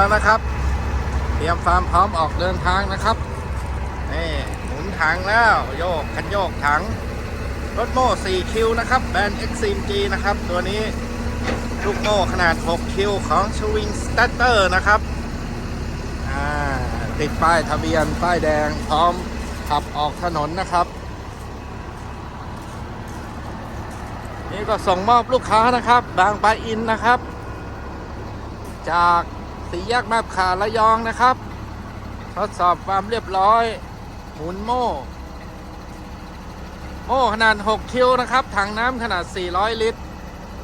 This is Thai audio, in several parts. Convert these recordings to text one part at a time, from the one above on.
แล้วนะครับ เตรียมฟาร์มพร้อมออกเดินทางนะครับนี่หมุนถังแล้วโยกคันโยกถังรถโม่4คิวนะครับแบรนด์ Extreme G นะครับ ตัวนี้ลูกโม่ขนาด 6 คิวของ Swing Starter นะครับติดป้ายทะเบียน ป้ายแดงพร้อมขับออกถนนนะครับ นี่ก็ส่งมอบลูกค้านะครับ บางปะอินนะครับ จาก สีแยกมาบขาระยองนะครับ ทดสอบความเรียบร้อย หมุนโม่ โม่ขนาด 6 คิวนะครับ ถังน้ำขนาด 400 ลิตร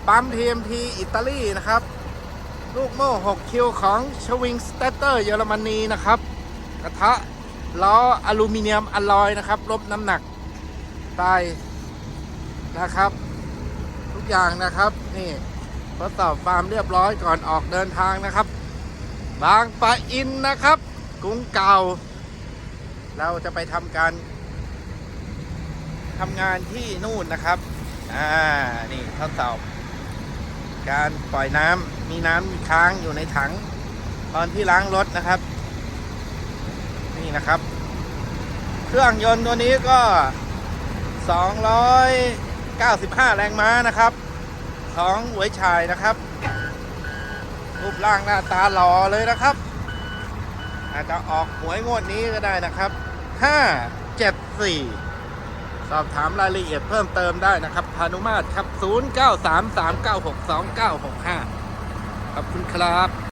ปั๊ม TMT อิตาลีนะครับ ลูกโม่ 6 คิวของชวิงสเตเตอร์เยอรมนีนะครับ กระทะล้ออลูมิเนียมอลลอยนะครับ ลบน้ำหนักใต้นะครับ ทุกอย่างนะครับ นี่ทดสอบความเรียบร้อยก่อนออกเดินทางนะครับ บางปะอินนะครับกรุงเก่า เราจะไปทำการทำงานที่นู่นนะครับอ่านี่ทดสอบการปล่อยน้ำมีน้ำค้างอยู่ในถัง ตอนที่ล้างรถนะครับ นี่นะครับ เครื่องยนต์ตัวนี้ก็ 295 แรงม้านะครับ ของหวยชายนะครับ รูปร่างหน้าตาหล่อเลยนะครับ อาจจะออกหวยงวดนี้ก็ได้นะครับ 574 สอบถามรายละเอียดเพิ่มเติมได้นะครับพานุมาตรครับ 0933962965 ขอบคุณครับ